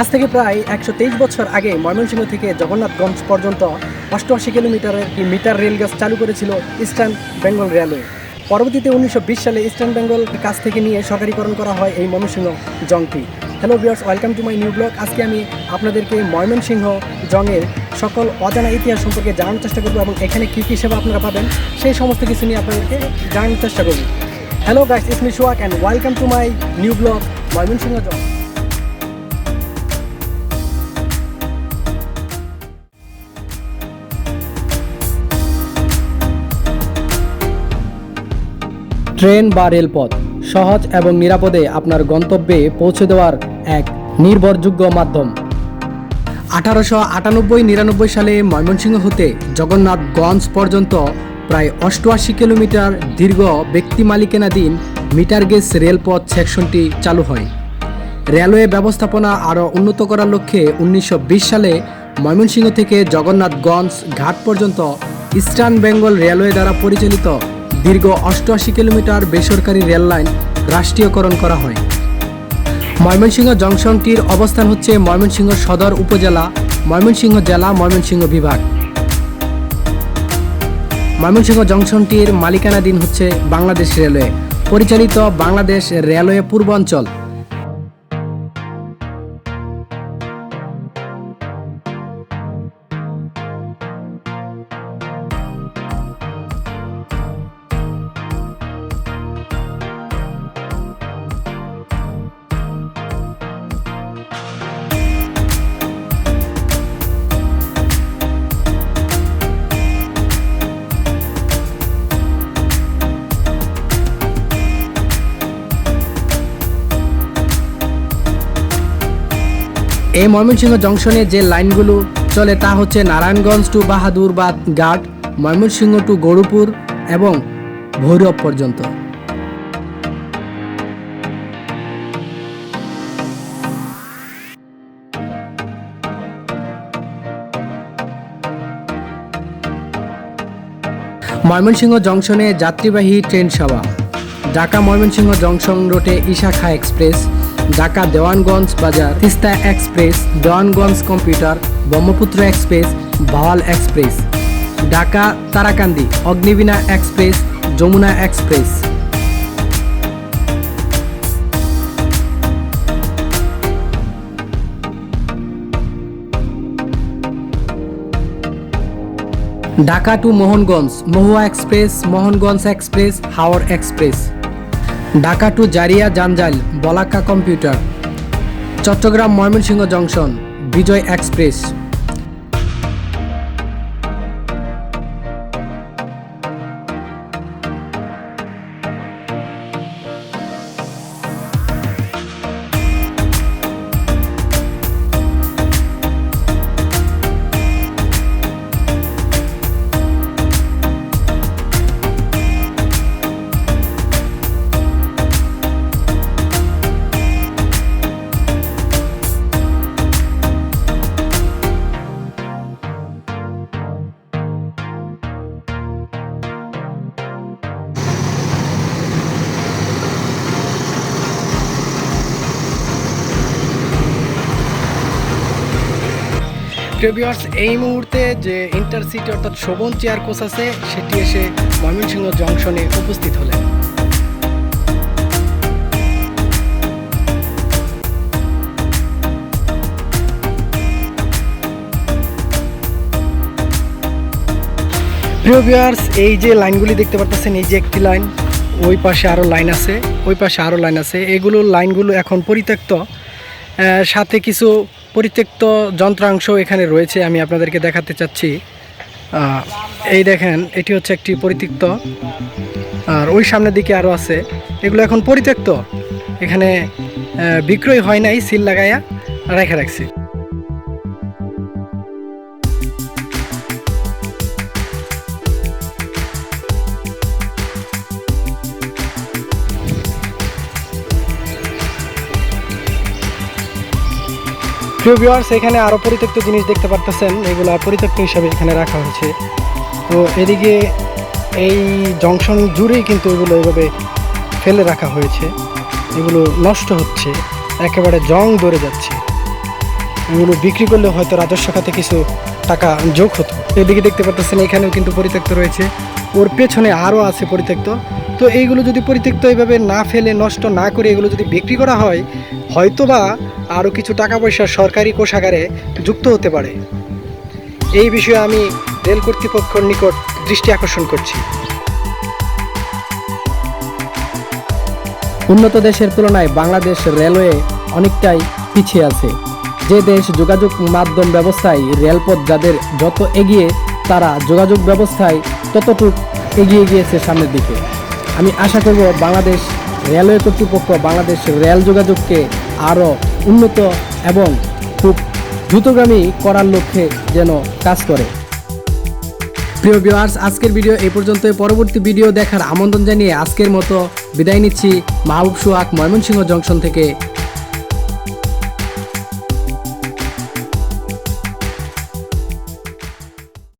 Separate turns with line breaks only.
আজ থেকে প্রায় একশো তেইশ বছর আগে ময়মনসিংহ থেকে জগন্নাথগঞ্জ পর্যন্ত অষ্টআশি কিলোমিটারের একটি মিটার রেল গাছ চালু করেছিল ইস্টার্ন বেঙ্গল রেলওয়ে। পরবর্তীতে উনিশশো বিশ সালে ইস্টার্ন বেঙ্গল কাছ থেকে নিয়ে সরকারিকরণ করা হয় এই ময়মনসিংহ জংটি। Hello viewers, welcome to my new blog. আজকে আমি আপনাদেরকে ময়মনসিংহ জংয়ের সকল অজানা ইতিহাস সম্পর্কে জানানোর চেষ্টা করব এবং এখানে কী কী সেবা আপনারা পাবেন সেই সমস্ত কিছু নিয়ে আপনাদেরকে জানানোর চেষ্টা করব। হ্যালো গাইস ইসমি শোয়াক and welcome to my new blog Mymensingh Jong. Train বা রেলপথ সহজ এবং নিরাপদে আপনার গন্তব্যে পৌঁছে দেওয়ার এক নির্ভরযোগ্য মাধ্যম। আঠারোশো আটানব্বই নিরানব্বই সালে ময়মনসিংহ হতে জগন্নাথগঞ্জ পর্যন্ত প্রায় অষ্টআশি কিলোমিটার দীর্ঘ ব্যক্তি মালিকানাধীন মিটার গেজ রেলপথ সেকশনটি চালু হয়। রেলওয়ে ব্যবস্থাপনা আরও উন্নত করার লক্ষ্যে উনিশশো বিশ সালে ময়মনসিংহ থেকে জগন্নাথগঞ্জ ঘাট পর্যন্ত ইস্টার্ন বেঙ্গল রেলওয়ে দ্বারা পরিচালিত দীর্ঘ অষ্টআশি কিলোমিটার বেসরকারি রেল লাইন রাষ্ট্রীয়করণ করা হয়। ময়মনসিংহ জংশনটির অবস্থান হচ্ছে ময়মনসিংহ সদর উপজেলা, ময়মনসিংহ জেলা, ময়মনসিংহ বিভাগ। ময়মনসিংহ জংশনটির মালিকানাধীন হচ্ছে বাংলাদেশ রেলওয়ে। পরিচালিত বাংলাদেশ রেলওয়ে পূর্বাঞ্চল। এই ময়মনসিংহ জংশনে যে লাইনগুলো চলে তা হচ্ছে নারায়ণগঞ্জ টু বাহাদুরবাদ ঘাট, ময়মনসিংহ টু গরুপুর এবং ভৈরব পর্যন্ত। ময়মনসিংহ জংশনে যাত্রীবাহী ট্রেন সেবা। ঢাকা ময়মনসিংহ জংশন রোডে ইশাখা express Dhaka Dewanganj Bazar, Tista express, Dewanganj commuter, Brahmaputra express Bhawal express, Dhaka Tarakandi, Agnibina express, Jamuna express. Dhaka to Mohanganj, Mohua express, Mohanganj express Haor express. Dhaka to Jaria Jhanjail Balaka commuter. Chattogram Mymensingh junction Bijoy express. প্রিভিয়ার্স এই মুহূর্তে যে intercity অর্থাৎ Sovan chair coach আছে, সেটি এসে ময়মনসিংহ জংশনে উপস্থিত হলেন। প্রিয় ভিউয়ার্স এই যে লাইনগুলি দেখতে পাচ্ছেন এই যে একটি লাইন ওই পাশে আরও লাইন আছে, ওই পাশে আরও লাইন আছে। এগুলো লাইনগুলো এখন পরিত্যক্ত। সাথে কিছু পরিত্যক্ত যন্ত্রাংশ এখানে রয়েছে, আমি আপনাদেরকে দেখাতে চাচ্ছি। এই দেখেন, এটি হচ্ছে একটি পরিত্যক্ত। আর ওই সামনের দিকে আরও আছে। এগুলো এখন পরিত্যক্ত। এখানে বিক্রয় হয় নাই, সিল লাগাইয়া রেখে রাখছি। প্রিয় ভিউয়ার্স এখানে আরও পরিত্যক্ত জিনিস দেখতে পারতেছেন। এগুলো পরিত্যক্ত হিসাবে এখানে রাখা হয়েছে। তো এদিকে এই জংশন জুড়েই কিন্তু এগুলো এভাবে ফেলে রাখা হয়েছে। এগুলো নষ্ট হচ্ছে। একেবারে জং ধরে যাচ্ছে। এগুলো বিক্রি করলে হয়তো রাজস্ব খাতে কিছু টাকা যোগ হতো। এদিকে দেখতে পাচ্ছেন এখানেও কিন্তু পরিত্যক্ত রয়েছে। ওর পেছনে আরও আছে পরিত্যক্ত। তো এইগুলো যদি পরিত্যক্ত এইভাবে না ফেলে, নষ্ট না করে এগুলো যদি বিক্রি করা হয় হয়তোবা আরও কিছু টাকা পয়সা সরকারি কোষাগারে যুক্ত হতে পারে। এই বিষয়ে আমি রেল কর্তৃপক্ষের নিকট দৃষ্টি আকর্ষণ করছি। উন্নত দেশের তুলনায় বাংলাদেশ রেলওয়ে অনেকটাই পিছিয়ে আছে। যে দেশ যোগাযোগ মাধ্যম ব্যবস্থায় রেলপথ যাদের যত এগিয়ে, তারা যোগাযোগ ব্যবস্থায় ততটুক এগিয়ে গিয়েছে সামনের দিকে। আমি আশা করব বাংলাদেশ রেলওয়ে কর্তৃপক্ষ বাংলাদেশ রেল যোগাযোগকে আরও উন্নত এবং খুব দ্রুতগামী করার লক্ষ্যে যেন কাজ করে। প্রিয় ভিউয়ার্স আজকের ভিডিও এই পর্যন্ত পরবর্তী ভিডিও দেখার আমন্ত্রণ জানিয়ে আজকের মতো বিদায় নিচ্ছি। মাহবুব সুয়াক ময়মনসিংহ জংশন থেকে